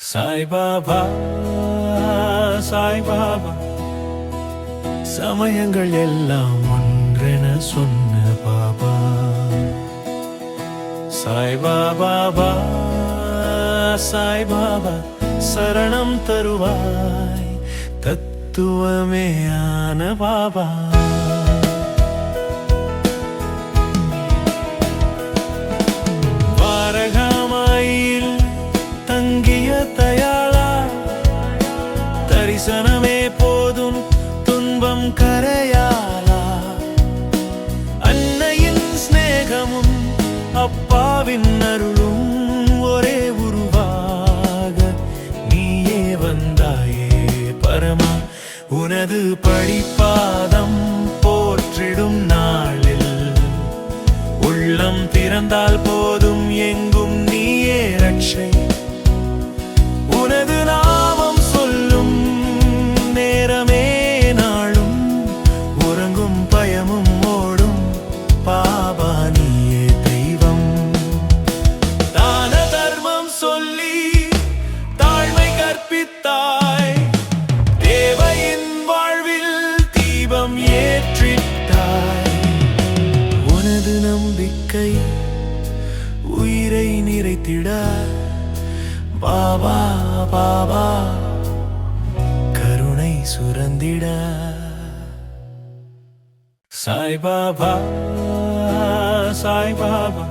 சாய் பாபா சாய் பாபா சமயங்கள் எல்லாம் ஒன்றென சொன்ன பாபா. சாய் பாபா சாய் பாபா சரணம் தருவாய் தத்துவமே ஆன பாபா. செய்ய தயாளா? தரிசனமே போதும் துன்பம் கரையாளா? அன்னையின் சிநேகமும் அப்பாவின் அருளும் ஒரே உருவாக. நீயே வந்தாயே பரமா உனது படிப்பாதம் போற்றிடும் நாளில். உள்ளம் திறந்தால் போ நம்பிக்கை உயிரை நிறைத்திட. பாபா பாபா கருணை சுரந்திட. சாய் பாபா சாய் பாபா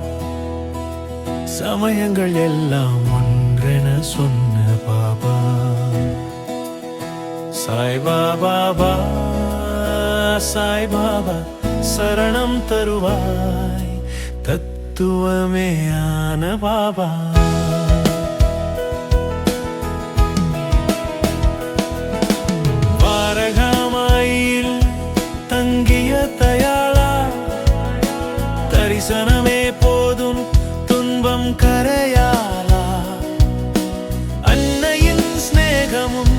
சமயங்கள் எல்லாம் ஒன்றென சொன்ன பாபா. சாய் பாபா பா சாய் பாபா சரணம் தருவாய். தத்துவமே ஆன பாபா. வாரகாமாயில் தங்கிய தயாளா தரிசனமே போதும் துன்பம் கரையாளா. அன்னையின் சிநேகமும்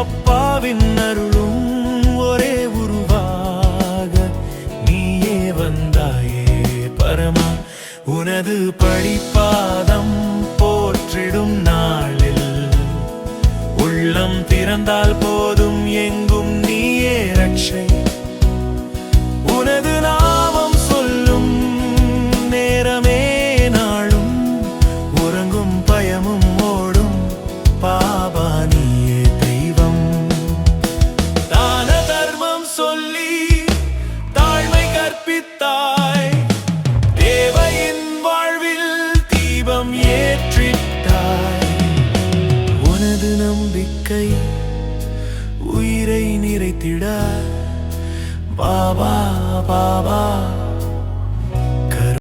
அப்பாவின் அருளும் ஒரே உருவாக நீயே வந்தாயே. பரமா உனது படிப்பாதம் বাবা বাবা